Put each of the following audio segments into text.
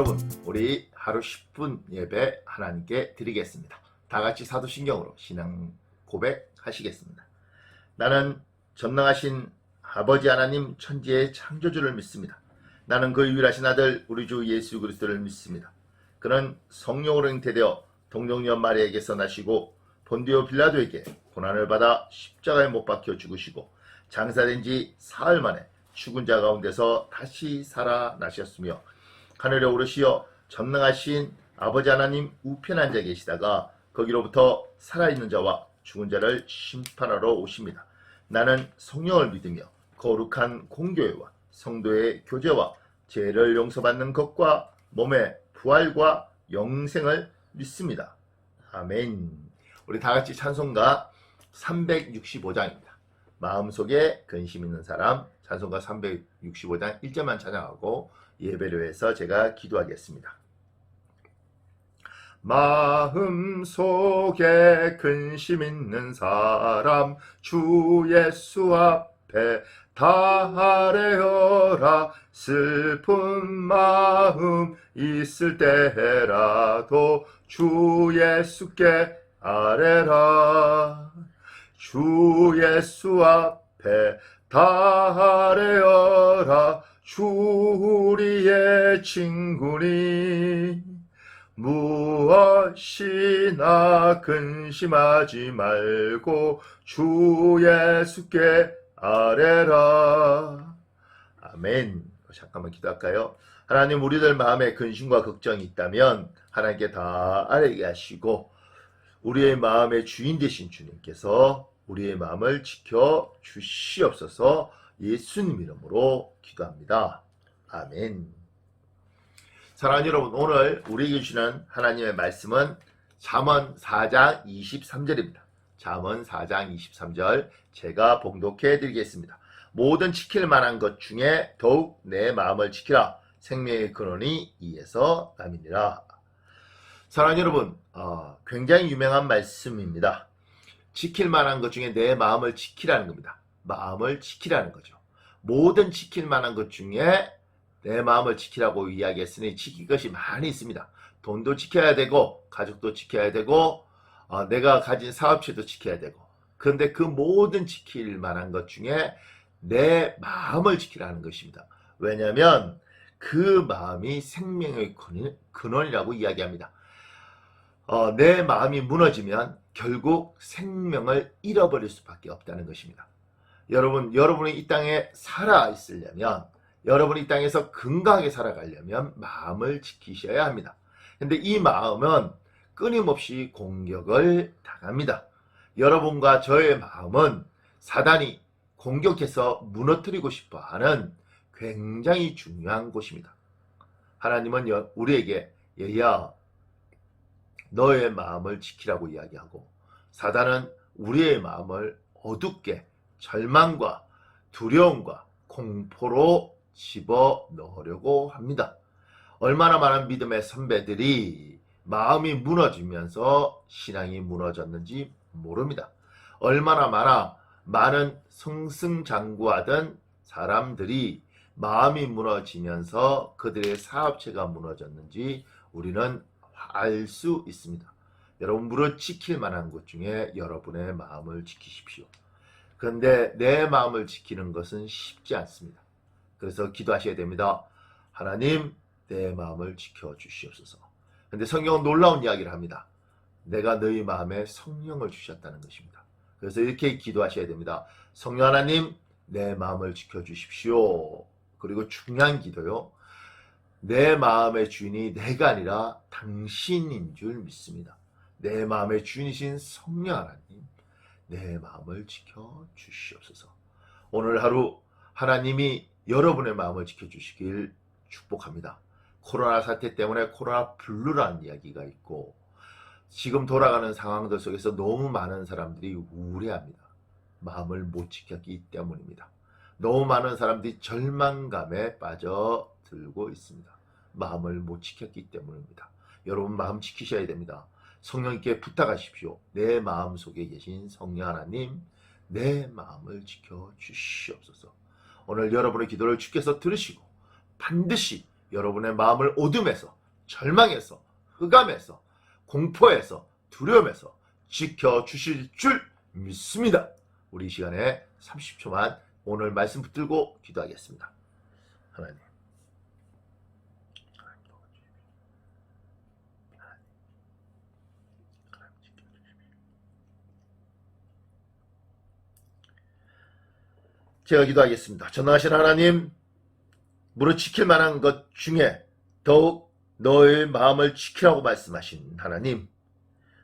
여러분, 우리 하루 10분 예배 하나님께 드리겠습니다. 다 같이 사도신경으로 신앙 고백하시겠습니다. 나는 전능하신 아버지 하나님 천지의 창조주를 믿습니다. 나는 그 유일하신 아들 우리 주 예수 그리스도를 믿습니다. 그는 성령으로 잉태되어 동정녀 마리에게서 나시고 본디오 빌라도에게 고난을 받아 십자가에 못 박혀 죽으시고 장사된 지 사흘 만에 죽은 자 가운데서 다시 살아나셨으며 하늘에 오르시어 전능하신 아버지 하나님 우편 앉아 계시다가 거기로부터 살아있는 자와 죽은 자를 심판하러 오십니다. 나는 성령을 믿으며 거룩한 공교회와 성도의 교제와 죄를 용서받는 것과 몸의 부활과 영생을 믿습니다. 아멘. 우리 다 같이 찬송가 365장입니다. 마음속에 근심 있는 사람 찬송가 365장 1절만 찬양하고 예배를 위해서 제가 기도하겠습니다. 마음 속에 근심 있는 사람 주 예수 앞에 다 아뢰어라. 슬픈 마음 있을 때라도 주 예수께 아뢰라. 주 예수 앞에 다 아뢰어라 주 우리의 친구니 무엇이나 근심하지 말고 주 예수께 아뢰라. 아멘. 잠깐만 기도할까요? 하나님 우리들 마음에 근심과 걱정이 있다면 하나님께 다 아뢰게 하시고 우리의 마음의 주인 되신 주님께서 우리의 마음을 지켜 주시옵소서 예수님 이름으로 기도합니다. 아멘. 사랑하는 여러분, 오늘 우리에게 주시는 하나님의 말씀은 잠언 4장 23절입니다. 잠언 4장 23절 제가 봉독해 드리겠습니다. 모든 지킬 만한 것 중에 더욱 내 마음을 지키라. 생명의 근원이 이에서 남이니라. 사랑하는 여러분, 어, 굉장히 유명한 말씀입니다. 지킬 만한 것 중에 내 마음을 지키라는 겁니다. 마음을 지키라는 거죠. 모든 지킬 만한 것 중에 내 마음을 지키라고 이야기했으니 지킬 것이 많이 있습니다. 돈도 지켜야 되고 가족도 지켜야 되고 어, 내가 가진 사업체도 지켜야 되고 그런데 그 모든 지킬 만한 것 중에 내 마음을 지키라는 것입니다. 왜냐하면 그 마음이 생명의 근원- 근원이라고 이야기합니다. 어, 내 마음이 무너지면 결국 생명을 잃어버릴 수밖에 없다는 것입니다. 여러분, 여러분이 이 땅에 살아 있으려면, 여러분이 이 땅에서 건강하게 살아가려면 마음을 지키셔야 합니다. 근데 이 마음은 끊임없이 공격을 당합니다. 여러분과 저의 마음은 사단이 공격해서 무너뜨리고 싶어 하는 굉장히 중요한 곳입니다. 하나님은 여- 우리에게 얘야, 너의 마음을 지키라고 이야기하고 사단은 우리의 마음을 어둡게 절망과 두려움과 공포로 집어 넣으려고 합니다. 얼마나 많은 믿음의 선배들이 마음이 무너지면서 신앙이 무너졌는지 모릅니다. 얼마나 많아 많은 승승장구하던 사람들이 마음이 무너지면서 그들의 사업체가 무너졌는지 우리는 알 수 있습니다. 여러분 무릇 지킬 만한 것 중에 여러분의 마음을 지키십시오. 그런데 내 마음을 지키는 것은 쉽지 않습니다. 그래서 기도하셔야 됩니다. 하나님 내 마음을 지켜 주시옵소서. 근데 성경은 놀라운 이야기를 합니다. 내가 너희 마음에 성령을 주셨다는 것입니다. 그래서 이렇게 기도하셔야 됩니다. 성령 하나님 내 마음을 지켜 주십시오. 그리고 중요한 기도요. 내 마음의 주인이 내가 아니라 당신인 줄 믿습니다. 내 마음의 주인이신 성령 하나님, 내 마음을 지켜 주시옵소서. 오늘 하루 하나님이 여러분의 마음을 지켜 주시길 축복합니다. 코로나 사태 때문에 코로나 블루라는 이야기가 있고 지금 돌아가는 상황들 속에서 너무 많은 사람들이 우울해합니다. 마음을 못 지켰기 때문입니다. 너무 많은 사람들이 절망감에 빠져들고 있습니다. 마음을 못 지켰기 때문입니다. 여러분 마음 지키셔야 됩니다. 성령님께 부탁하십시오. 내 마음 속에 계신 성령 하나님, 내 마음을 지켜 주시옵소서. 오늘 여러분의 기도를 주께서 들으시고 반드시 여러분의 마음을 어둠에서 절망에서 흑암에서 공포에서 두려움에서 지켜 주실 줄 믿습니다. 우리 이 시간에 30초만 오늘 말씀 붙들고 기도하겠습니다. 하나님 도와주십시오. 하나님. 하나님 지켜주십시오. 제가 기도하겠습니다. 전능하신 하나님, 무릇 지킬 만한 것 중에 더욱 너의 마음을 지키라고 말씀하신 하나님,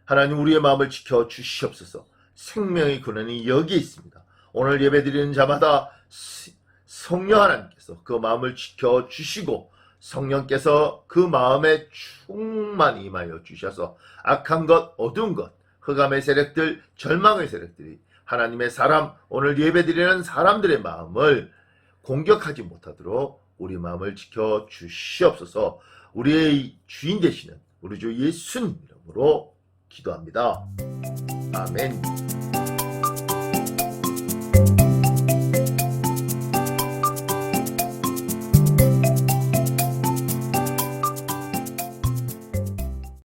하나님 우리의 마음을 지켜 주시옵소서. 생명의 근원이 여기에 있습니다. 오늘 예배드리는 자마다 시- 성령 하나님께서 그 마음을 지켜 주시고 성령께서 그 마음에 충만히 임하여 주셔서 악한 것, 어두운 것, 흑암의 세력들, 절망의 세력들이 하나님의 사람, 오늘 예배드리는 사람들의 마음을 공격하지 못하도록 우리 마음을 지켜 주시옵소서. 우리의 주인 되시는 우리 주 예수님 이름으로 기도합니다. 아멘.